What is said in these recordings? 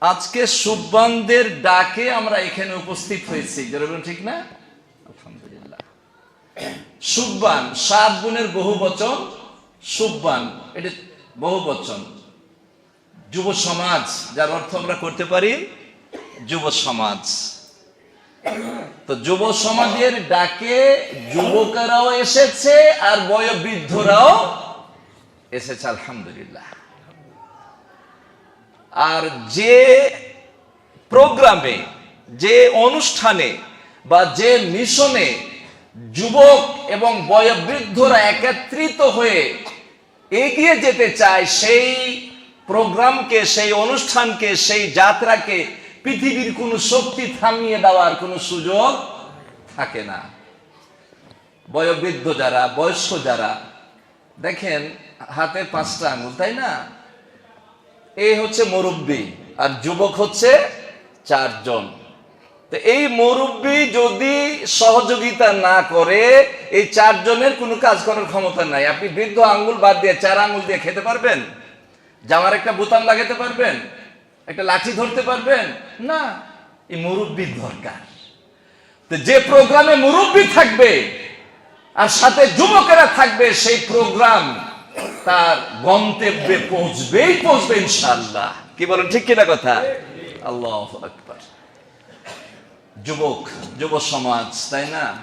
আজকে সুব্বানদের ডাকে আমরা এখানে উপস্থিত হয়েছি। ঠিক না? আলহামদুলিল্লাহ। সুব্বান, সাত গুণের বহু বচন। সুব্বান, এটা বহু বচন। যুব সমাজ, যার অর্থ আমরা করতে পারি যুব সমাজ। তো যুব সমাজের ডাকে যুবকেরাও এসেছে আর বয়োবৃদ্ধরাও এসেছে, আলহামদুলিল্লাহ। আর যে প্রোগ্রামে, যে অনুষ্ঠানে বা যে মিশনে যুবক এবং বয়োবৃদ্ধরা একত্রিত হয়ে এগিয়ে যেতে চায়, সেই প্রোগ্রামকে, সেই অনুষ্ঠানকে, সেই যাত্রাকে পৃথিবীর কোনো শক্তি থামিয়ে দেওয়ার কোনো সুযোগ থাকে না। বয়োবৃদ্ধ যারা, বয়স্ক যারা, দেখেন, হাতে পাঁচটা আঙুল, তাই না? এই হচ্ছে মুরব্বী আর যুবক হচ্ছে চারজন। তো এই মুরব্বী যদি সহযোগিতা না করে, এই চারজনের কোনো কাজ করার ক্ষমতা নাই। আপনি বৃদ্ধ আঙ্গুল বাদ দিয়ে চার আঙ্গুল দিয়ে খেতে পারবেন? জামার একটা বোতাম লাগাতে পারবেন? একটা লাঠি ধরতে পারবেন? না, এই মুরব্বীর দরকার। তো যে প্রোগ্রামে মুরব্বী থাকবে, আর সাথে যুবকেরা থাকবে, সেই প্রোগ্রাম তার গন্তব্যে পৌঁছবেই পৌঁছবে ইনশাল্লাহ কি বলেন, ঠিক কিনা কথা? আল্লাহ আকবার। যুবক, যুব সমাজ, তাই না?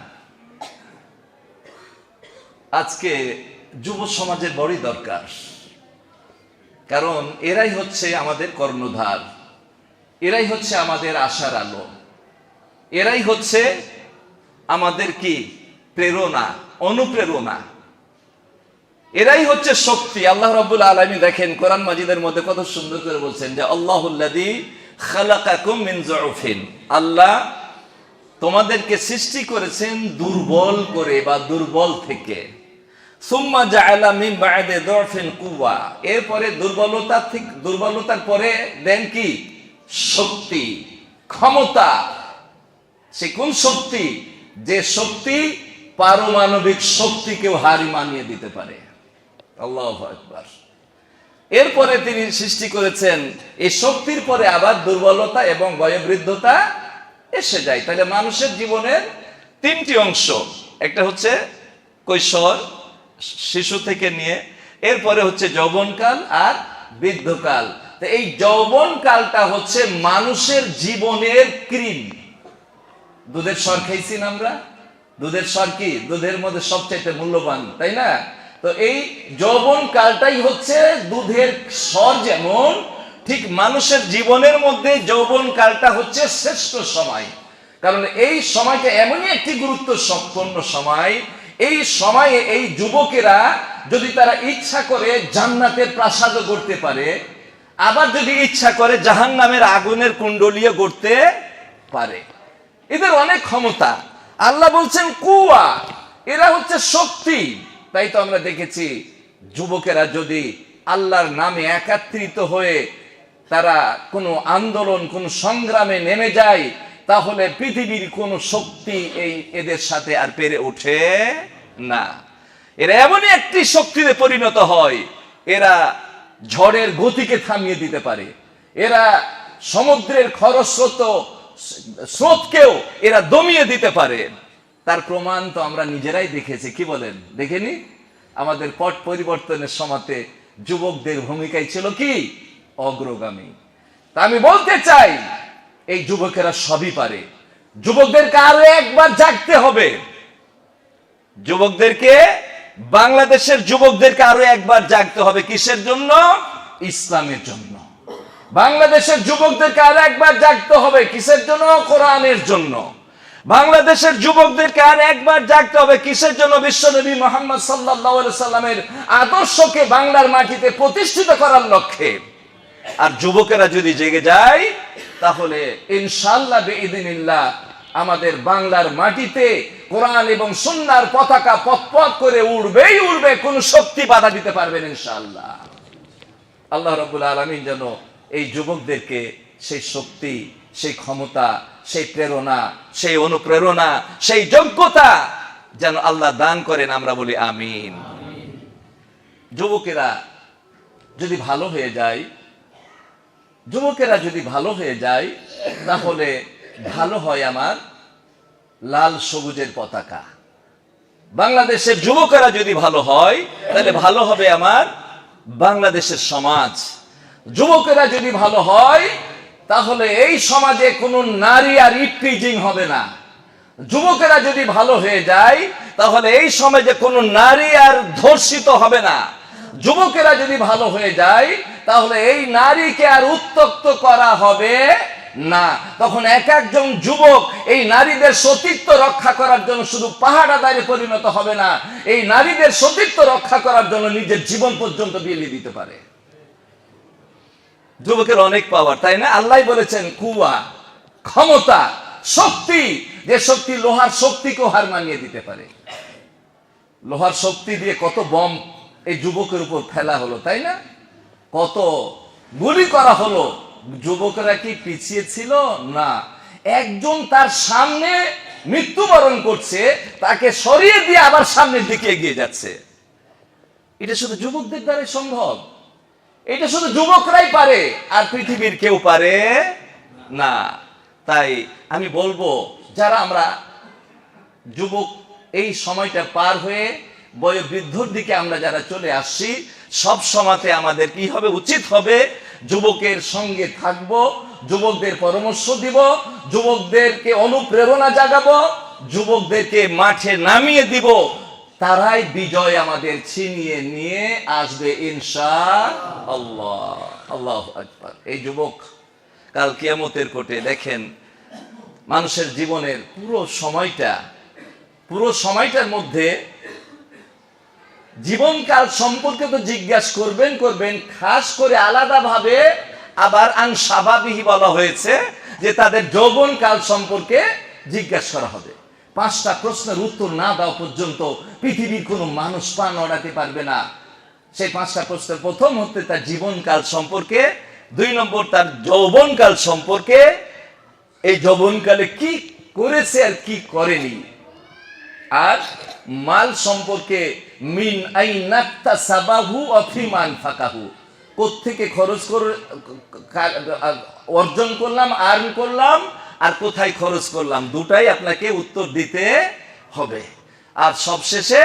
আজকে যুব সমাজের বড়ই দরকার। কারণ এরাই হচ্ছে আমাদের কর্ণধার। এরাই হচ্ছে আমাদের আশার আলো। এরাই হচ্ছে আমাদের কি? প্রেরণা, অনুপ্রেরণা। এরাই হচ্ছে শক্তি। আল্লাহ রাব্বুল আলামিন দেখেন কোরআন মাজিদের মধ্যে কত সুন্দর করে বলছেন যে যুফিন আল্লাহ তোমাদেরকে সৃষ্টি করেছেন দুর্বল করে বা দুর্বল থেকে। এরপরে দুর্বলতা থেকে দুর্বলতার পরে দেন কি? শক্তি, ক্ষমতা। সে কোন শক্তি? যে শক্তি পারমাণবিক শক্তিকেও হারি মানিয়ে দিতে পারে। আল্লাহ একবার এরপরে তিনি সৃষ্টি করেছেন, এই শক্তির পরে আবার দুর্বলতা এবং বয়োবৃদ্ধতা এসে যায়। তাহলে মানুষের জীবনের তিনটি অংশ, একটা হচ্ছে কৈশোর, শিশু থেকে নিয়ে, এরপরে হচ্ছে যৌবনকাল আর বৃদ্ধকাল। তো এই যৌবনকালটা হচ্ছে মানুষের জীবনের ক্রিম দুধের স্বর খাইছি না আমরা? দুধের স্বর কি? দুধের মধ্যে সবচাইতে মূল্যবান, তাই না? তো এই যৌবন কালটাই হচ্ছে দুধের স্বর যেমন, ঠিক মানুষের জীবনের মধ্যে যৌবন কালটা হচ্ছে শ্রেষ্ঠ সময়। কারণ এই সময়টা এমনই একটি গুরুত্ব সম্পন্ন সময়, এই সময়ে এই যুবকেরা যদি তারা ইচ্ছা করে জান্নাতের প্রাসাদ করতে পারে, আবার যদি ইচ্ছা করে জাহান নামের আগুনের কুণ্ডলীয় গড়তে পারে। এদের অনেক ক্ষমতা। আল্লাহ বলছেন, কুয়া, এরা হচ্ছে শক্তি। তাই তো আমরা দেখেছি যুবকেরা যদি আল্লাহর নামে একাত্রিত হয়ে তারা কোনো আন্দোলন, কোন সংগ্রামে নেমে যায়, তাহলে পৃথিবীর কোন শক্তি এই এদের সাথে আর পেরে ওঠে না। এরা এমনই একটি শক্তিতে পরিণত হয়, এরা ঝড়ের গতিকে থামিয়ে দিতে পারে। এরা সমুদ্রের খরস্রোত, স্রোতকেও এরা দমিয়ে দিতে পারে। তার প্রমাণ তো আমরা নিজেরাই দেখেছি, কি বলেন? দেখেনি? আমাদের পট পরিবর্তনের সমাতে যুবকদের ভূমিকায় ছিল কি? অগ্রগামী। তা আমি বলতে চাই, এই যুবকেরা সবই পারে। যুবকদেরকে আরও একবার জাগতে হবে। যুবকদেরকে, বাংলাদেশের যুবকদেরকে আরও একবার জাগতে হবে কিসের জন্য? ইসলামের জন্য। বাংলাদেশের যুবকদেরকে আরও একবার জাগতে হবে কিসের জন্য? কোরআনের জন্য। বাংলাদেশের যুবকদেরকে আর একবার জাগতে হবে। কিসের জন্য বিশ্বনবী মোহাম্মদ সাল্লাহ আদর্শকে বাংলার মাটিতে প্রতিষ্ঠিত করার লক্ষ্যে? আর যুবকেরা যদি জেগে যায়, তাহলে ইনশাল্লাহ বেদিনিল্লাহ আমাদের বাংলার মাটিতে কোরআন এবং সুন্নার পতাকা পথ করে উড়বেই উড়বে, কোন শক্তি বাধা দিতে পারবেন ইনশাল্লাহ আল্লাহ রবুল আলমিন যেন এই যুবকদেরকে সেই শক্তি, সেই ক্ষমতা সেই প্রেরণা, সেই অনুপ্রেরণা, সেই যোগ্যতা যেন আল্লাহ দান করেন, আমরা বলি আমিন। যুবকেরা যদি ভালো হয়ে যায়, যুবকেরা যদি ভালো হয়ে যায়, তাহলে ভালো হয় আমার লাল সবুজের পতাকা। বাংলাদেশের যুবকেরা যদি ভালো হয়, তাহলে ভালো হবে আমার বাংলাদেশের সমাজ। যুবকেরা যদি ভালো হয় তাহলে এই সমাজে কোনো নারী আর ইপ্রিজিং হবে না। যুবকেরা যদি ভালো হয়ে যায়, তাহলে এই সমাজে কোনো নারী আর ধর্ষিত হবে না। যুবকেরা যদি ভালো হয়ে যায়, তাহলে এই নারীকে আর উত্তক্ত করা হবে না। তখন এক একজন যুবক এই নারীদের সতীত্ব রক্ষা করার জন্য শুধু পাহাড়া পাহাড়াদারে পরিণত হবে না, এই নারীদের সতীত্ব রক্ষা করার জন্য নিজের জীবন পর্যন্ত বিলিয়ে দিতে পারে। যুবকের অনেক পাওয়ার তাই না? আল্লাহ বলেছেন, কুয়া, ক্ষমতা, শক্তি যে শক্তি লোহার শক্তিকেও হার মানিয়ে দিতে পারে। লোহার শক্তি দিয়ে কত বম এই যুবকের উপর ফেলা হলো, তাই না? কত গুলি করা হলো। যুবকেরা কি পিছিয়ে ছিল? না। একজন তার সামনে মৃত্যুবরণ করছে, তাকে সরিয়ে দিয়ে আবার সামনের দিকে এগিয়ে যাচ্ছে। এটা শুধু যুবকদের দ্বারাই সম্ভব। এটা শুধু যুবকরাই পারে, আর পৃথিবীর কেউ পারে না। তাই আমি বলব, যারা আমরা যুবক এই সময়টা পার হয়ে বয়োবৃদ্ধর দিকে আমরা যারা চলে আসছি, সব সময়তে আমাদের কি হবে? উচিত হবে যুবকের সঙ্গে থাকব, যুবকদের পরামর্শ দিব, যুবকদেরকে অনুপ্রেরণা জাগাবো, যুবকদেরকে মাঠে নামিয়ে দিব। তারাই বিজয় আমাদের ছিনিয়ে নিয়ে আসবে ইনশা আল্লাহ আল্লাহ আকবার। এই যুবক, কাল কিয়ামতের কোটে দেখেন, মানুষের জীবনের পুরো সময়টা, পুরো সময়টার মধ্যে জীবনকাল সম্পর্কে তো জিজ্ঞাসা করবেন করবেন, খাস করে আলাদাভাবে আবার আন স্বাভাবিক বলা হয়েছে যে তাদের যৌবনকাল সম্পর্কে জিজ্ঞাসা করা হবে। পাঁচটা প্রশ্নের উত্তর না দেওয়া পর্যন্ত পৃথিবীর কোনো মানুষ পা নড়াতে পারবে না। সেই পাঁচটা প্রশ্নের প্রথম হচ্ছে তার জীবনকাল সম্পর্কে, দুই নম্বর তার যৌবনকাল সম্পর্কে। এই যৌবনকালে কি করেছে আর কি করেনি? আর মাল সম্পর্কে, মিন আইনাত্তা সাবাহু অফিমান ফাকাহু। কোত্থেকে খরচ করে অর্জন করলাম, আর্ন করলাম আর কোথায় খরচ করলাম? দুটাই আপনাকে উত্তর দিতে হবে। আর সবশেষে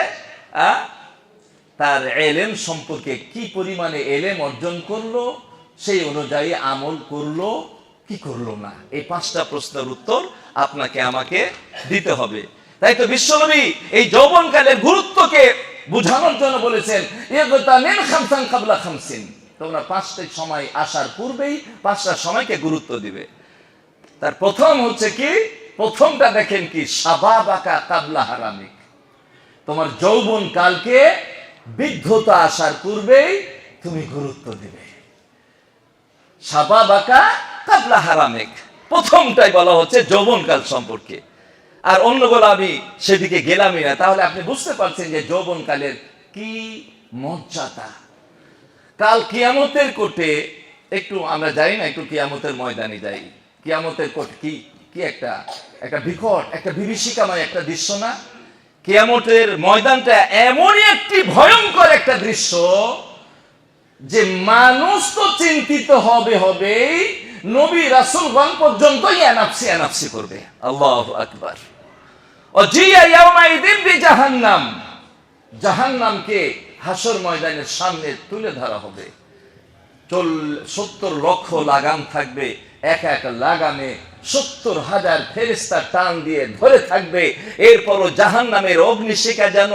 তার এলেম সম্পর্কে কি পরিমাণে এলেম অর্জন করল, সেই অনুযায়ী আমল করল, কি করল না? এই পাঁচটা প্রশ্নের উত্তর আপনাকে আমাকে দিতে হবে। তাই তো বিশ্বনবী এই যৌবনকালের গুরুত্বকে বোঝানোর জন্য বলেছেন তোমরা পাঁচটা সময় আসার পূর্বেই পাঁচটা সময়কে গুরুত্ব দিবে। তার প্রথম হচ্ছে কি? প্রথমটা দেখেন কি? সাবাবাকা কাবলা হারামিক। তোমার যৌবন কালকে বৃদ্ধতা আসার পূর্বেই তুমি গুরুত্ব দিবে। সাবাবাকা কাবলা হারামেক। প্রথমটাই বলা হচ্ছে যৌবনকাল সম্পর্কে। আর অন্যগুলো আমি সেদিকে গেলামই না। তাহলে আপনি বুঝতে পারছেন যে যৌবনকালের কি মর্যাদা। কাল কিয়ামতের কোটে একটু আমরা যাই না, একটু কিয়ামতের ময়দানে যাই। কিয়ামতের কি কি একটা একটা বিকট, একটা বিভীষিকাময় একটা দৃশ্য না? কিয়ামতের ময়দানটা এমনই একটি ভয়ঙ্কর একটা দৃশ্য যে মানুষ তো চিন্তিত হবে হবে নবী রাসূলগণ পর্যন্তই এনাফসি এনাফসি করবে। আল্লাহ আকবার। ও জিয়া ইয়াউমাইদিন বিজাহান্নাম। জাহান্নামকে হাসর ময়দানের সামনে তুলে ধরা হবে। চল, সত্তর লক্ষ লাগাম থাকবে। এক এক লাগামে সত্তর হাজার ফেরিস্তা টান দিয়ে ধরে থাকবে। এরপরও জাহান নামের অগ্নিশিখা যেন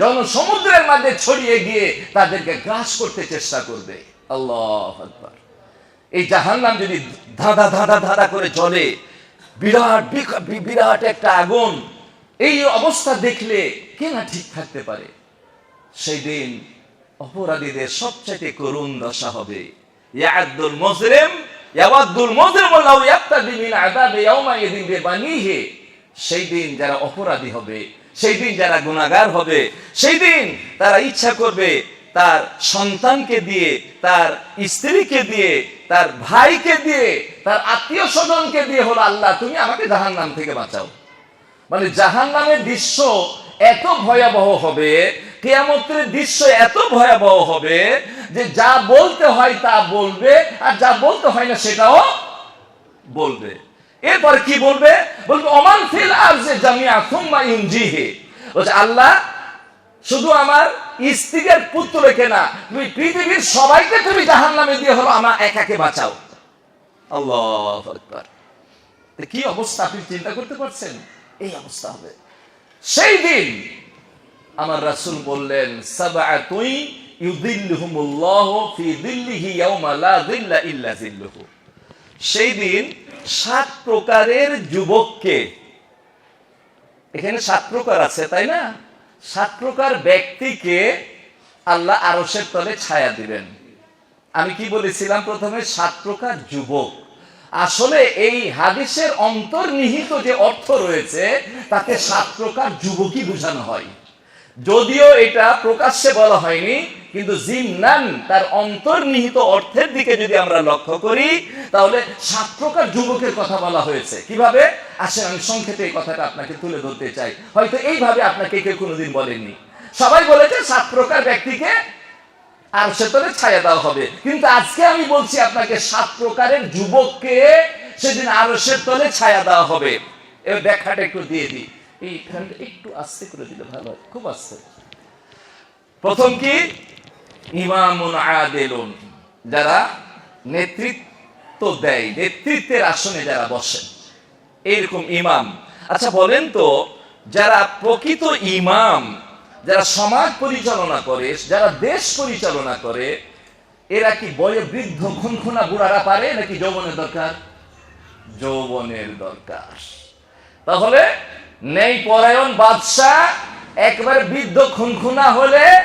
জনসমুদ্রের মাঝে ছড়িয়ে গিয়ে তাদেরকে গ্রাস করতে চেষ্টা করবে। আল্লাহ এই জাহান্নাম যদি ধাঁধা ধাঁধা ধাঁধা করে চলে, বিরাট বিরাট একটা আগুন, এই অবস্থা দেখলে কে না ঠিক থাকতে পারে? সেই দিন অপরাধীদের সবচেয়ে করুণ দশা হবে। ইয়াদুল মুজরিম ইয়াওয়াদুল মুজরিম লাউ ইয়াক্তাদি মিন আযাবি যারা অপরাধী হবে, সেই দিন যারা হবে তারা ইচ্ছা করবে তার সন্তানকে দিয়ে, তার স্ত্রীকে দিয়ে, তার ভাইকে দিয়ে, তার আত্মীয় স্বজনকে দিয়ে হলো, আল্লাহ, তুমি আমাকে জাহান্নাম থেকে বাঁচাও। মানে জাহান নামের দৃশ্য এত ভয়াবহ হবে কেয়ামতের দৃশ্য এত ভয়াবহ হবে যে যা বলতে হয় তা বলবে, আর যা বলতে হয় না সেটাও বলবে। এরপর কি বলবে? বলবে অমান ফিল আরজে জামিয়া সুম্মা বলছে, আল্লাহ শুধু আমার স্ত্রীর পুত্রকে না, তুমি পৃথিবীর সবাইকে তুমি জাহান্নামে দিয়ে হলো, আমার একাকে বাঁচাও। আল্লাহ আকবার। কি অবস্থা আপনি চিন্তা করতে পারছেন? এই অবস্থা হবে। সেই দিন আমার রাসুল বললেন সেই দিন সাত প্রকারের যুবককে, এখানে সাত প্রকার আছে, তাই না? সাত প্রকার ব্যক্তিকে আল্লাহ আরশের তলে ছায়া দিবেন। আমি কি বলেছিলাম প্রথমে? সাত প্রকার যুবক। আসলে এই হাদিসের অন্তর্নিহিত যে অর্থ রয়েছে তাতে সাত প্রকার যুবকই বোঝানো হয়। যদিও এটা প্রকাশ্যে বলা হয়নি, কিন্তু জিন্নান তার অন্তর্নিহিত অর্থের দিকে যদি আমরা লক্ষ্য করি, তাহলে সাত প্রকার যুবকের কথা বলা হয়েছে। কীভাবে? আসেন আমি সংক্ষেপে এই কথাটা আপনাকে তুলে ধরতে চাই। হয়তো এইভাবে আপনাকে কেউ কোনোদিন বলেননি। সবাই বলেছে সাত প্রকার ব্যক্তিকে আর সেতলে ছায়া দেওয়া হবে। কিন্তু আজকে আমি বলছি আপনাকে সাত প্রকারের যুবককে সেদিন আরসের তলে ছায়া দেওয়া হবে। এর ব্যাখ্যাটা একটু দিয়ে দিই। এই ফ্যানটা একটু আস্তে করে দিলে ভালো হয় খুব আস্তে। প্রথম কি? ইমামুন আদেলুন যারা নেতৃত্ব দেয় নেতৃত্বের আসনে যারা বসেন এরকম ইমাম। আচ্ছা বলেন তো যারা প্রকৃত ইমাম যারা সমাজ পরিচালনা করে যারা দেশ পরিচালনা করে এরা কি বয়ে বৃদ্ধ খুনখুনা বুড়ারা পারে নাকি যৌবনের দরকার? যৌবনের দরকার। তাহলে নেই পরায়ণ বাদশাহ, একবার বৃদ্ধ খুনখুনা হলে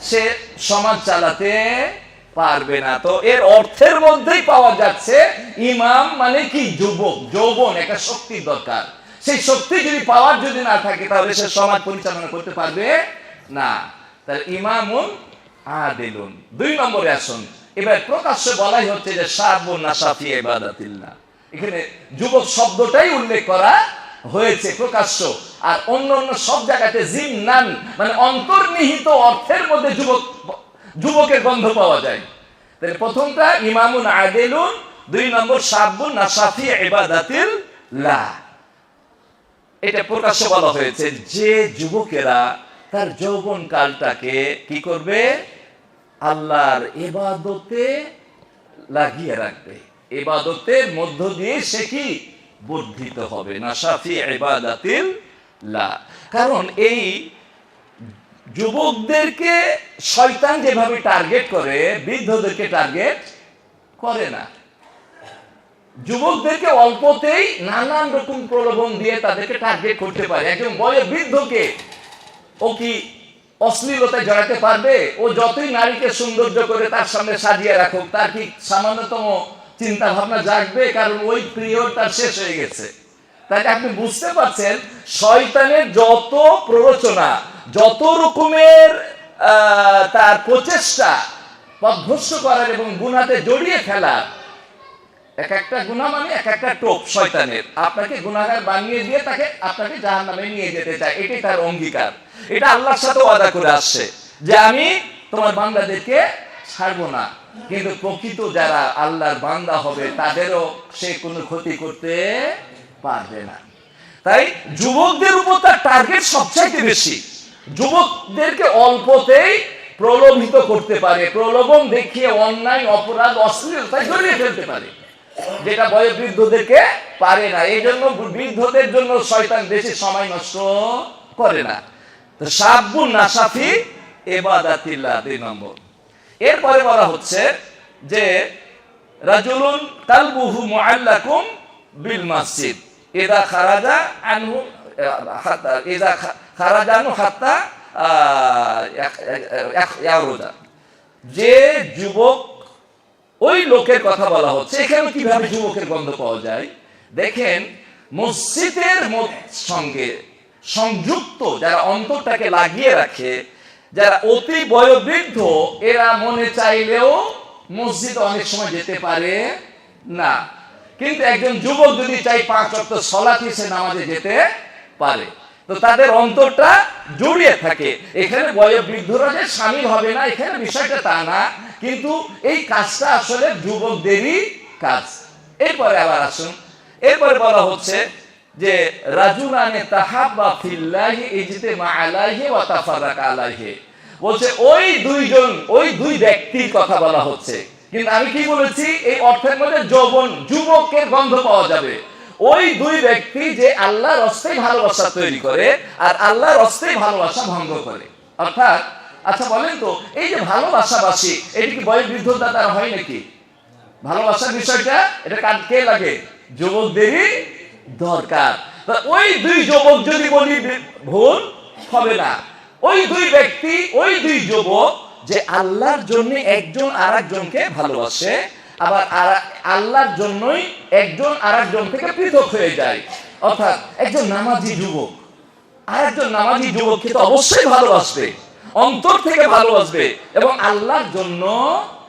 সে সমাজ চালাতে পারবে না। তো এর অর্থের মধ্যেই পাওয়া যাচ্ছে, ইমাম মানে কি? যুবক, যৌবন, একটা শক্তির দরকার। সেই শক্তি যদি পাওয়ার যদি না থাকে, তাহলে সে সমাজ পরিচালনা করতে পারবে না। তাহলে ইমামুন আদিলুন। দুই নম্বরে আসুন। এবার প্রকাশ্যে বলাই হচ্ছে যে সাবুন না সাফি ইবাদাতিল্লাহ। এখানে যুবক শব্দটাই উল্লেখ করা হয়েছে, প্রকাশ্য। আর অন্য অন্য সব জায়গাতে জিম নান মানে অন্তর্নিহিত অর্থের মধ্যে যুবক, যুবকের গন্ধ পাওয়া যায়। তাহলে প্রথমটা, ইমামুন আদেলুন, দুই নম্বর সাবুন না সাফি ইবাদাতিল লা। এটা প্রকাশ্য বলা হয়েছে, যে যুবকেরা তার যৌবন কালটাকে কি করবে? আল্লাহর এবাদতে লাগিয়ে রাখবে। এবাদতের মধ্য দিয়ে সে কি বর্ধিত হবে। না সাফি ইবাদাতিল লা। কারণ এই যুবকদেরকে শয়তান যেভাবে টার্গেট করে, বৃদ্ধদেরকে টার্গেট করে না। যুবকদেরকে অল্পতেই নানান রকম প্রলোভন দিয়ে তাদেরকে টার্গেট করতে পারে। একজন বয়ে বৃদ্ধকে ও কি অশ্লীলতায় জড়াতে পারবে? ও যতই নারীকে সৌন্দর্য করে তার সামনে সাজিয়ে রাখুক, তার কি সামান্যতম চিন্তা ভাবনা জাগবে, কারণ ওই প্রিয় তার শেষ হয়ে গেছে। তাই আপনি বুঝতে পারছেন, শয়তানের যত প্ররোচনা, যত রকমের তার প্রচেষ্টা, পথভ্রষ্ট করার এবং গুণাতে জড়িয়ে ফেলার, এক একটা গুণা মানে এক একটা টোপ শয়তানের। আপনাকে গুণাগার বানিয়ে দিয়ে তাকে, আপনাকে জাহান নামে নিয়ে যেতে চায়। এটাই তার অঙ্গীকার। এটা আল্লাহর সাথে ওয়াদা করে আসছে যে আমি তোমার বান্দাদেরকে ছাড়বো না। কিন্তু প্রকৃত যারা আল্লাহর বান্দা হবে, তাদেরও সে কোনো ক্ষতি করতে পারবে না। তাই যুবকদের উপর তার টার্গেট সবচাইতে বেশি। যুবকদেরকে অল্পতেই প্রলোভিত করতে পারে, প্রলোভন দেখিয়ে অন্যায়, অপরাধ অশ্লীলতায় জড়িয়ে ফেলতে পারে, যেটা বয়ে বৃদ্ধদেরকে পারে না। এই জন্য বৃদ্ধদের জন্য শয়তান বেশি সময় নষ্ট করে না। তো সাব্বুন নাসাফি এবাদাতিল্লাহ, দুই নম্বর। এরপরে বলা হচ্ছে যে, রাজুলুন কালবুহু মুআল্লাকুম বিল মসজিদ। ইদা খারাজা আনহু ইদা খারাজা আনহু হাত্তা ইয়ারুজা যে যুবক ওই লোকের কথা বলা হচ্ছে, এখানে কীভাবে যুবকের গন্ধ পাওয়া যায়? দেখেন, মসজিদের সঙ্গে সংযুক্ত যারা অন্তরটাকে লাগিয়ে রাখে যারা অতি বয়োবৃদ্ধ, এরা মনে চাইলেও মসজিদ অনেক সময় যেতে পারে না। কিন্তু একজন যুবক যদি চাই পাঁচ অক্ট সলাতি সে নামাজে যেতে পারে, তো তাদের অন্তরটা জড়িয়ে থাকে। এখানে বয়োবৃদ্ধরা যে সামিল হবে না, এখানে বিষয়টা তা না, কিন্তু এই কাজটা আসলে যুবকদেরই কাজ। এরপরে আবার আসুন। এরপরে বলা হচ্ছে যে রাজুলানে তাহাব্বা ফিল্লাহি ইজতিমা আলাইহি ওয়া তাফাররাকা আলাইহি। বলছে, ওই দুইজন, ওই দুই ব্যক্তির কথা বলা হচ্ছে। কিন্তু আমি কি বলেছি? এই অর্থের মধ্যে যৌবন, যুবকের গন্ধ পাওয়া যাবে। ওই দুই ব্যক্তি যে ভালোবাসা তৈরি করে আর আল্লাহর হস্তেই ভালোবাসা ভঙ্গ করে। অর্থাৎ আচ্ছা বলেন তো, এই যে ভালোবাসাবাসী, এটি কি বয়োবৃদ্ধতা দ্বারা হয় নাকি? ভালোবাসার বিষয়টা, এটা কার কে লাগে? যুবকদেরই দরকার। ওই দুই যুবক যদি বলি, ভুল হবে না। ওই দুই ব্যক্তি, ওই দুই যুবক যে আল্লাহর জন্য একজন আর একজনকে ভালোবাসে, আবার আল্লাহর জন্যই একজন আর একজন থেকে পৃথক হয়ে যায়। অর্থাৎ একজন নামাজি যুবক আর একজন নামাজি যুবককে তো অবশ্যই ভালোবাসবে, অন্তর থেকে ভালোবাসবে এবং আল্লাহর জন্য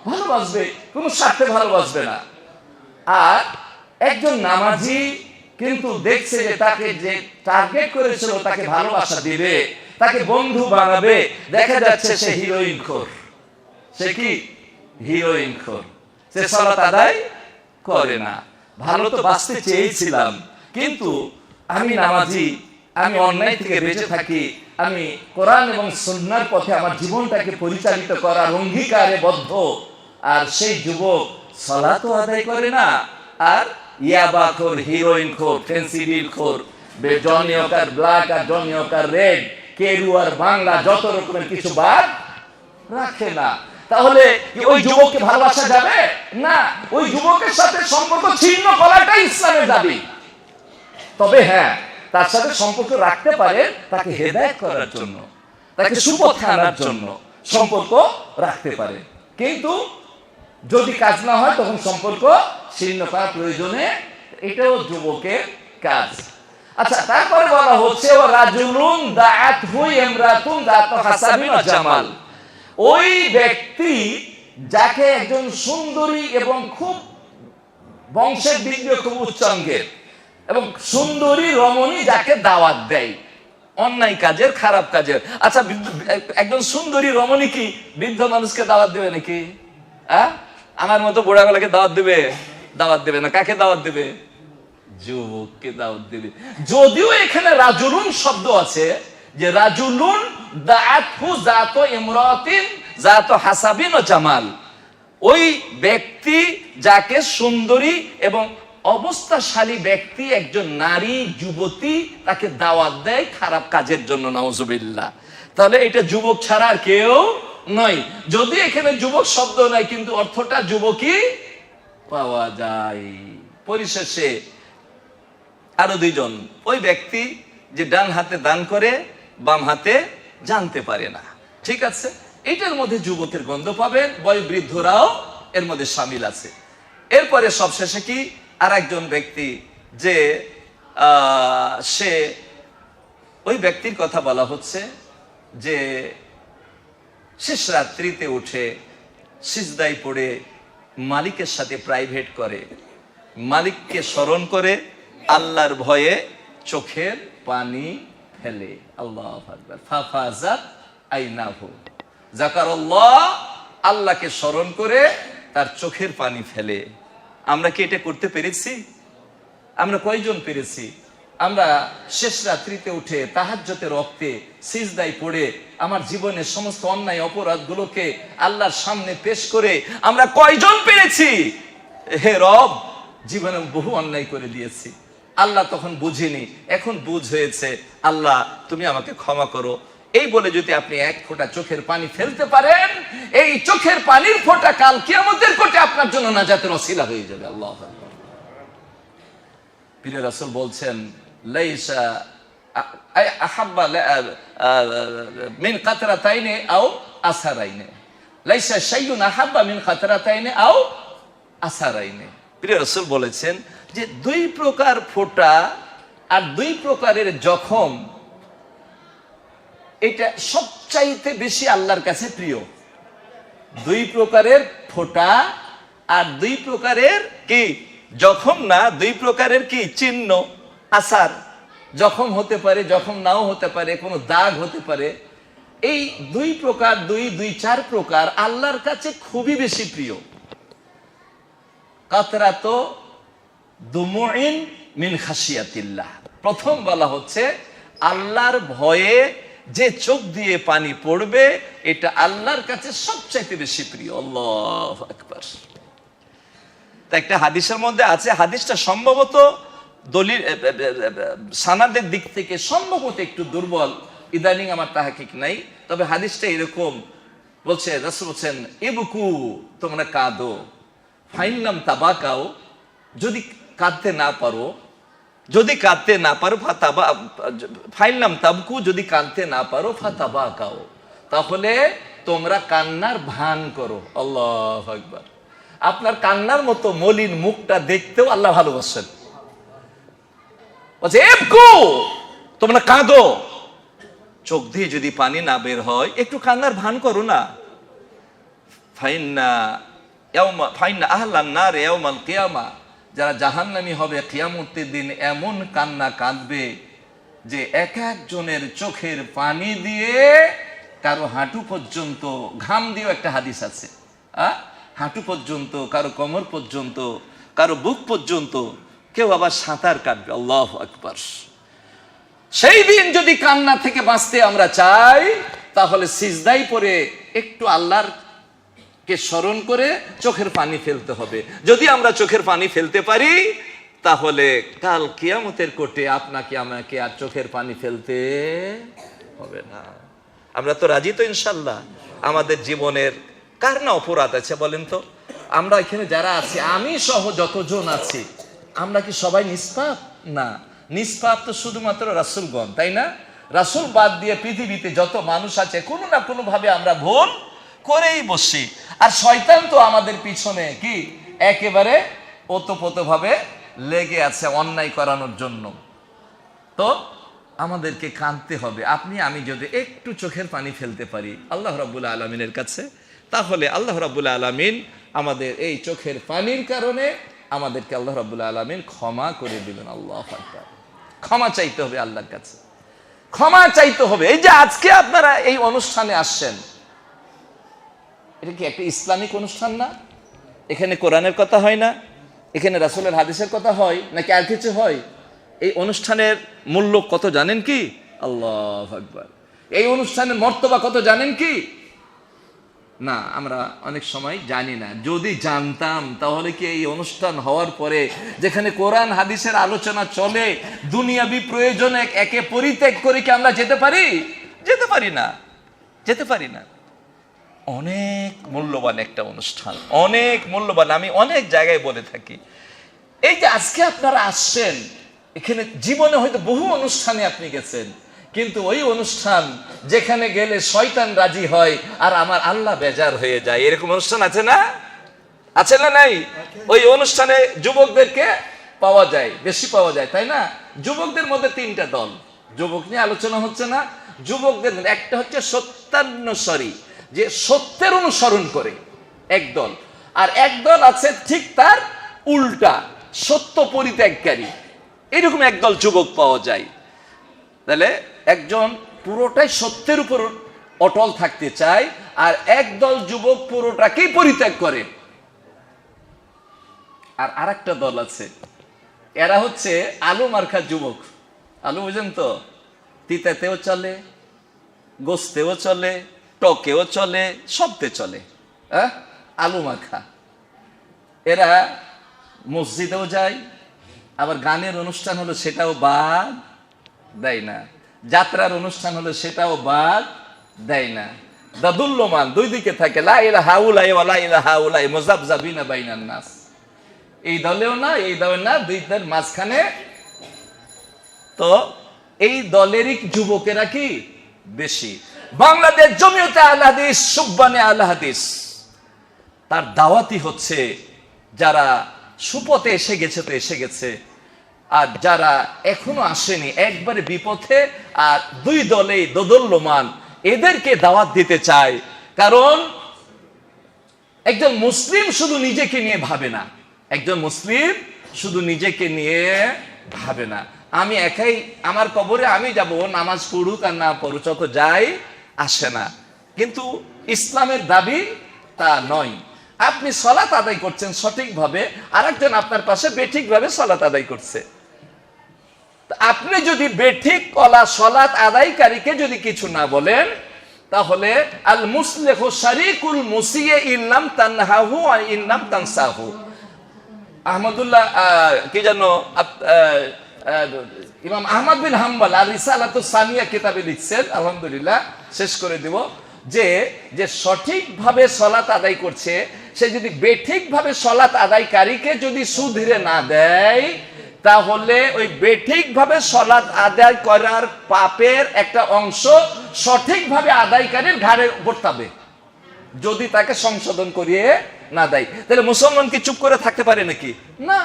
ভালোবাসবে, কোনো স্বার্থে ভালোবাসবে না। আর একজন নামাজি কিন্তু দেখছে যে তাকে যে টার্গেট করেছিল তাকে ভালোবাসা দিবে তাকে বন্ধু বানাবে দেখা যাচ্ছে সে হিরোইন খোর। সে কি? হিরোইন খোর। সে সালাত আদায় করে না। ভালো তো বাঁচতে চেয়েছিলাম কিন্তু আমি নামাজি আমি অন্যায় থেকে বেঁচে থাকি আমি কোরআন এবং সন্ন্যার পথে আমার জীবনটাকে পরিচালিত করার অঙ্গীকারে বদ্ধ। আর সেই যুবক সলাতো আদায় করে না আর ইয়াবা খোর, হিরোইন খোর ফেন্সিডিল খোর জনিয়কার ব্ল্যাক আর জনিয়কার রেড, কেরু আর বাংলা, যত রকমের কিছু বাদ রাখে না। তাহলে ওই যুবককে ভালোবাসা যাবে? না, ওই যুবকের সাথে সম্পর্ক ছিন্ন করাটাই ইসলামের দাবি। তবে হ্যাঁ তার সাথে সম্পর্ক রাখতে পারে তাকে হেদায়েত করার জন্য, তাকে সুপথে আনার জন্য সম্পর্ক রাখতে পারে। কিন্তু যদি কাজ না হয়, তখন সম্পর্ক ছিন্ন করা প্রয়োজনে এটাও যুবকের কাজ। আচ্ছা তারপরে বলা হচ্ছে জামাল। ওই ব্যক্তি যাকে একজন সুন্দরী এবং খুব বংশের দিক দিয়ে খুব উচ্চাঙ্গের এবং সুন্দরী রমণী যাকে দাওয়াত দেয়। অন্যায় কাজের, খারাপ কাজের। আচ্ছা একজন সুন্দরী রমণী কি বৃদ্ধ মানুষকে দাওয়াত দেবে নাকি? হ্যাঁ? আমার মতো বুড়াগুলোকে দাওয়াত দেবে? দাওয়াত দেবে না। কাকে দাওয়াত দেবে? যুবককে দাওয়াত দেবে। যদিও এখানে রাজুলুন শব্দ আছে যে রাজুলুন দাআতহু জাত ইমরাতিন জাত হাসাবিন ও জামাল। ওই ব্যক্তি যাকে সুন্দরী এবং অবস্থাশালী ব্যক্তি, একজন নারী, যুবতী, তাকে দাওয়াত দেয় খারাপ কাজের জন্য, নাউজুবিল্লাহ। তাহলে এটা যুবক ছাড়া আর কেউ নয় যদি এখানে যুবক শব্দ নাই, কিন্তু অর্থটা যুবকই পাওয়া যায়। পরিশেষে আরও দুইজন। ওই ব্যক্তি যে ডান হাতে দান করে, বাম হাতে জানতে পারে না। ঠিক আছে? এটার মধ্যে যুবকের গন্ধ পাবেন, বয়োবৃদ্ধরাও এর মধ্যে সামিল আছে। এরপরে সবশেষে কি? আর একজন ব্যক্তি যে সে, ওই ব্যক্তির কথা বলা হচ্ছে যে শেষ রাত্রিতে উঠে সিজদাই পড়ে মালিকের সাথে প্রাইভেট করে। মালিককে স্মরণ করে আল্লাহর ভয়ে চোখের পানি ফেলে। আল্লাহ ফাফাজাত আল্লাহকে স্মরণ করে তার চোখের পানি ফেলে। আমরা কি এটা করতে পেরেছি? আমরা কয়জন পেরেছি? আমরা শেষ রাত্রিতে উঠে তাহাজ্জতে রক্তে সিজদাই পড়ে আমার জীবনের সমস্ত অন্যায় অপরাধগুলোকে আল্লাহর সামনে পেশ করে আমরা কয়জন পেরেছি? হে রব, জীবনে বহু অন্যায় করে দিয়েছি। আল্লাহ তখন বুঝিনি, এখন বুঝ হয়েছে, আল্লাহ তুমি আমাকে ক্ষমা করো। এই বলে যদি আপনি এক ফোঁটা চোখের পানি ফেলতে পারেন, এই চোখের পানির ফোঁটা কাল কিয়ামতের কোটে আপনার জন্য নাজাতের অশিলা হয়ে যাবে। আল্লাহ আকবার। পীর রাসূল বলছেন আ- আ- মিন কাতরাতাইনে আও আসারাইনে লাইসা শাইউন আহাব্বা মিন কাতরাতাইনে আও আসারাইনে প্রিয় রাসূল বলেছেন যে দুই প্রকার ফোঁটা আর দুই প্রকারের জখম, এটা সবচাইতে বেশি আল্লাহর কাছে প্রিয়। দুই প্রকারের ফোঁটা আর দুই প্রকারের কি? জখম না, দুই প্রকারের কি? চিহ্ন। আসার, জখম হতে পারে, জখম নাও হতে পারে, কোনো দাগ হতে পারে, এই দুই প্রকার, দুই দুই, চার প্রকার আল্লাহর কাছে খুবই বেশি প্রিয়। কাতরা তো দুমুইন মিন খাসিয়াতিল্লাহ প্রথম বলা হচ্ছে, আল্লাহর ভয়ে যে চোখ দিয়ে পানি পড়বে, এটা আল্লাহর কাছে সবচাইতে বেশি প্রিয়। আল্লাহ আকবার। তা একটা হাদিসের মধ্যে আছে, হাদিসটা সম্ভবত দলিল সানাদের দিক থেকে সম্ভবত একটু দুর্বল। ইদানিং আমার তাহাকিক নাই, তবে হাদিসটা এরকম। বলছে, রাসূল বলছেন এবুকু তোমরা কাঁদো। ফাইনলাম তাবাকাও যদি কাঁদতে না পারো, যদি কাঁদতে না পারো, ফাতাবা ফাইনলাম তাবকু, যদি কাঁদতে না পারো ফাতাবা কাও তাহলে তোমরা কান্নার ভান করো। আল্লাহ আকবার। আপনার কান্নার মতো মলিন মুখটা দেখতেও আল্লাহ ভালোবাসেন। বলছে এবকু তোমরা কাঁদো। চোখ দিয়ে যদি পানি না বের হয়, একটু কান্নার ভান করো না। ফাইন্না যারা জাহান্নামী হবে কিয়ামতের দিন, এমন কান্না কাঁদবে যে এক একজনের চোখের পানি দিয়ে কারও হাঁটু পর্যন্ত ঘাম দিয়েও একটা হাদিস আছে? হাঁটু পর্যন্ত, কারও কোমর পর্যন্ত, কারও বুক পর্যন্ত কেউ আবার সাঁতার কাটবে, আল্লাহ আকবার। সেই দিন যদি কান্না থেকে বাঁচতে আমরা চাই, তাহলে সিজদাই পরে একটু আল্লাহর কে স্মরণ করে চোখের পানি ফেলতে হবে। যদি আমরা চোখের পানি ফেলতে পারি, তাহলে কাল কিয়ামতের কোটে আপনাকে, আমাকে আর চোখের পানি ফেলতে হবে না। আমরা তো রাজি তো ইনশাল্লাহ। আমাদের জীবনের কার না অপরাধ আছে বলেন তো? আমরা এখানে যারা আছি, আমি সহ যতজন আছি আমরা কি সবাই নিষ্পাপ? না। নিষ্পাপ তো শুধুমাত্র রাসুলগণ, তাই না? রাসুল বাদ দিয়ে পৃথিবীতে যত মানুষ আছে, কোনো না কোনো ভাবে আমরা ভুল করেই বসি আর শয়তান তো আমাদের পিছনে কি? একেবারে ওতপ্রোত ভাবে লেগে আছে অন্যায় করানোর জন্য। তো আমাদেরকে কাঁদতে হবে। আপনি, আমি যদি একটু চোখের পানি ফেলতে পারি আল্লাহ রাবুল আলমিনের কাছে, তাহলে আল্লাহ রাবুল আলমিন আমাদের এই চোখের পানির কারণে আমাদেরকে আল্লাহ রাবুল আলমিন ক্ষমা করে দিবেন, আল্লাহ আকবার। ক্ষমা চাইতে হবে আল্লাহর কাছে। ক্ষমা চাইতে হবে। এই যে আজকে আপনারা এই অনুষ্ঠানে আসছেন, এটা কি একটা ইসলামিক অনুষ্ঠান না? এখানে কোরআনের কথা হয় না, এখানে রাসুলের হাদিসের কথা হয়, নাকি আর কিছু হয়? এই অনুষ্ঠানের মূল্য কত জানেন কি? আল্লাহ আকবার। এই অনুষ্ঠানের মর্তবা কত জানেন কি? না, আমরা অনেক সময় জানি না। যদি জানতাম, তাহলে কি এই অনুষ্ঠান হওয়ার পরে যেখানে কোরআন, হাদিসের আলোচনা চলে, দুনিয়াবি প্রয়োজনে একে পরিত্যাগ করে কি আমরা যেতে পারি? যেতে পারি না। যেতে পারি না। অনেক মূল্যবান একটা অনুষ্ঠান, অনেক মূল্যবান, আমি অনেক জায়গায় বলে থাকি। এই যে আজকে আপনারা আসছেন, এখানে জীবনে হয়তো বহু অনুষ্ঠানে আপনি গেছেন। কিন্তু ওই অনুষ্ঠান যেখানে গেলে শয়তান রাজি হয় আর আমার আল্লাহ বেজার হয়ে যায়, এরকম অনুষ্ঠান আছে না? আছে না নাই? ওই অনুষ্ঠানে যুবকদেরকে পাওয়া যায়, বেশি পাওয়া যায়, তাই না? যুবকদের মধ্যে তিনটা দল, যুবক নিয়ে আলোচনা হচ্ছে না, যুবকদের একটা হচ্ছে সত্যানুসরী যে সত্যের অনুসরণ করে, এক দল। আর এক দল আছে ঠিক তার উল্টা, সত্য পরিত্যাগকারী, এরকম একদল যুবক পাওয়া যায়। তাহলে একজন পুরোটাই সত্যের উপর অটল থাকতে চায়, আর একদল যুবক পুরোটাকেই পরিত্যাগ করে। আর আরেকটা দল আছে, এরা হচ্ছে আলু মার্খা যুবক। আলু বুঝেন তো? তিতাতেও চলে, গোস্তেও চলে, টকেও চলে, সবতে চলে হ্যাঁ? আলু মাখা এরা মসজিদেও যায়, আবার গানের অনুষ্ঠান হলো সেটাও বাদ, দেয় না। যাত্রার অনুষ্ঠান হলে সেটাও বাদ দেয় না। দাদুল্যমান দুই দিকে থাকে এই দলেও না, এই দলে না দুই দলের মাঝখানে তো এই দলেরই যুবকেরা কি? বেশি। বাংলাদেশ জমিয়তে আল হাদিস, সুব্বানে আল তার দাওয়াতি হচ্ছে, যারা সুপথে এসে গেছে, তো এসে গেছে। আর যারা এখনও আসেনি, একবারে বিপথে আর দুই দলেই দোদল্যমান, এদেরকে দাওয়াত দিতে চাই। কারণ একজন মুসলিম শুধু নিজেকে নিয়ে ভাবে না। একজন মুসলিম শুধু নিজেকে নিয়ে ভাবে না। আমি একাই, আমার কবরে আমি যাব, নামাজ পড়ুক আর না পড়ুক, যত যাই আসে না। কিন্তু ইসলামের দাবি তা নয়। আপনি সলাত আদায় করছেন সঠিকভাবে, আরেকজন আপনার পাশে বেঠিকভাবে সলাত আদায় করছে। আপনি যদি বেঠিক কলা সলাত আদায়কারীকে যদি কিছু না বলেন, তাহলে আল মুসলেহু শারিকুল মুসিয়ে ইল্লাম তানহাহু আর ইল্লাম তানসাহু। আহমদুল্লাহ কি জানো ইমাম আহমদ বিন হাম্বল আর রিসালাত সানিয়া কিতাবে লিখছেন, আলহামদুলিল্লাহ, শেষ করে দিব, যে যে সঠিকভাবে সলাত আদায় করছে, সে যদি বেঠিকভাবে সলাত আদায়কারীকে যদি সুধীরে না দেয় তাহলে ওই বেঠিকভাবে সলাত আদায় করার পাপের একটা অংশ সঠিকভাবে আদায়কারীর ঘাড়ে পড়তাবে যদি তাকে সংশোধন করিয়ে না দেয়। তাহলে মুসলমান কি চুপ করে থাকতে পারে নাকি? না।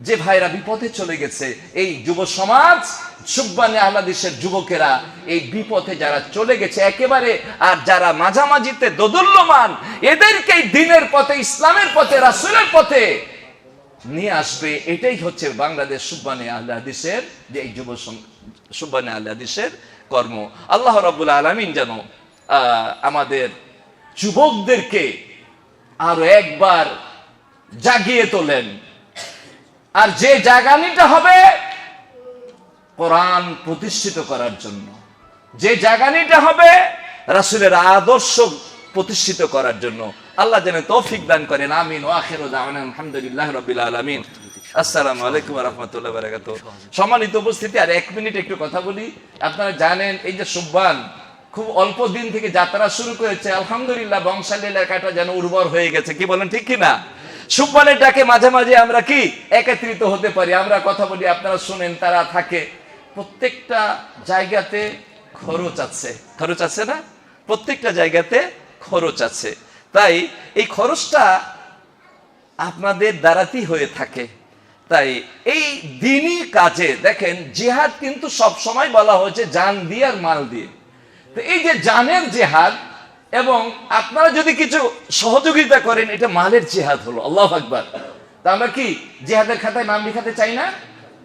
যে ভাইরা বিপথে চলে গেছে, এই যুব সমাজ, সুব্বানে আহলাদিসের যুবকেরা এই বিপথে যারা চলে গেছে, একেবারে আর যারা মাঝামাঝিতে দোদুল্যমান এদেরকে দিনের পথে, ইসলামের পথে, রাসুলের পথে নিয়ে আসবে, এটাই হচ্ছে বাংলাদেশ সুব্বানে আহলে হাদিসের যে এই যুব সুব্বানে আহলে হাদিসের কর্ম। আল্লাহ রাব্বুল আলামিন যেন আমাদের যুবকদেরকে আরও একবার জাগিয়ে তোলেন। আর যে জাগানিটা হবে কোরআন প্রতিষ্ঠিত করার জন্য। যে জাগানিটা হবে রাসূলের আদর্শ প্রতিষ্ঠিত করার জন্য। আল্লাহ যেন তৌফিক দান করেন, আমিন। ও আখির আলহামদুলিল্লাহ রবিল আলমিন। আসসালামু আলাইকুম রহমতুল্লাহ বারাকাত সম্মানিত উপস্থিতি, আর এক মিনিট একটু কথা বলি। আপনারা জানেন, এই যে সুব্বান, খুব অল্প দিন থেকে যাত্রা শুরু করেছে। আলহামদুলিল্লাহ বংশালী এলাকাটা যেন উর্বর হয়ে গেছে। কি বলেন, ঠিক কি না সুব্বানের ডাকে মাঝে মাঝে আমরা কি? একত্রিত হতে পারি। আমরা কথা বলি, আপনারা শুনেন, তারা থাকে। প্রত্যেকটা জায়গাতে খরচ আছে। খরচ আছে না? প্রত্যেকটা জায়গাতে খরচ আছে। তাই এই খরচটা আপনাদের দ্বারাতেই হয়ে থাকে। তাই এই দিনই কাজে, দেখেন, জিহাদ কিন্তু সব সময় বলা হয়েছে জান দিয়ে আর মাল দিয়ে। তো এই যে জানের জেহাদ এবং আপনারা যদি কিছু সহযোগিতা করেন, এটা মালের জেহাদ হলো, আল্লাহ আকবার। তা আমরা কি জেহাদের খাতায় নাম লিখাতে চাই না?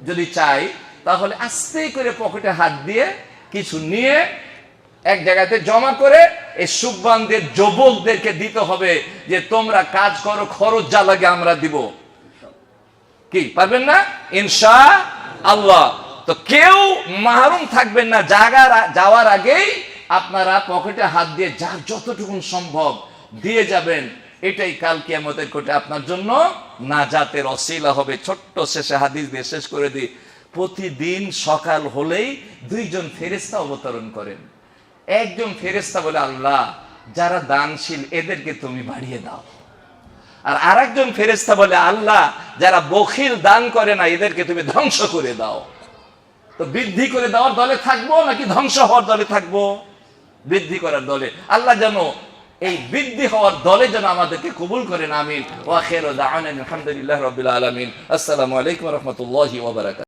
যদি চাই, তাহলে আস্তে করে পকেটে হাত দিয়ে কিছু নিয়ে এক জায়গাতে জমা করে এই সুব্বানদের, যুবকদেরকে দিতে হবে যে তোমরা কাজ করো, খরচ যা লাগে আমরা দিব। কি, পারবেন না? ইনশা আল্লাহ। তো কেউ মাহরুম থাকবেন না, জাগার যাওয়ার আগেই আপনারা পকেটে হাত দিয়ে যার যতটুকু সম্ভব দিয়ে যাবেন। এটাই কাল কিয়ামতের কোটে আপনার জন্য না নাজাতের অশিলা হবে। ছোট্ট শেষে হাদিস দিয়ে শেষ করে দিই। প্রতিদিন সকাল হলেই দুইজন ফেরেস্তা অবতরণ করেন। একজন ফেরেস্তা বলে, আল্লাহ, যারা দানশীল, এদেরকে তুমি বাড়িয়ে দাও। আর আরেকজন ফেরেস্তা বলে, আল্লাহ, যারা বখিল দান করে না, এদেরকে তুমি ধ্বংস করে দাও। তো বৃদ্ধি করে দেওয়ার দলে থাকব নাকি ধ্বংস হওয়ার দলে থাকব? বৃদ্ধি করার দলে। আল্লাহ যেন এই বৃদ্ধি হওয়ার দলে যেন আমাদেরকে কবুল করেন, আমিন। আলহামদুলিল্লাহ রবিল আলমিন। আসসালামু আলাইকুম রহমতুল্লাহ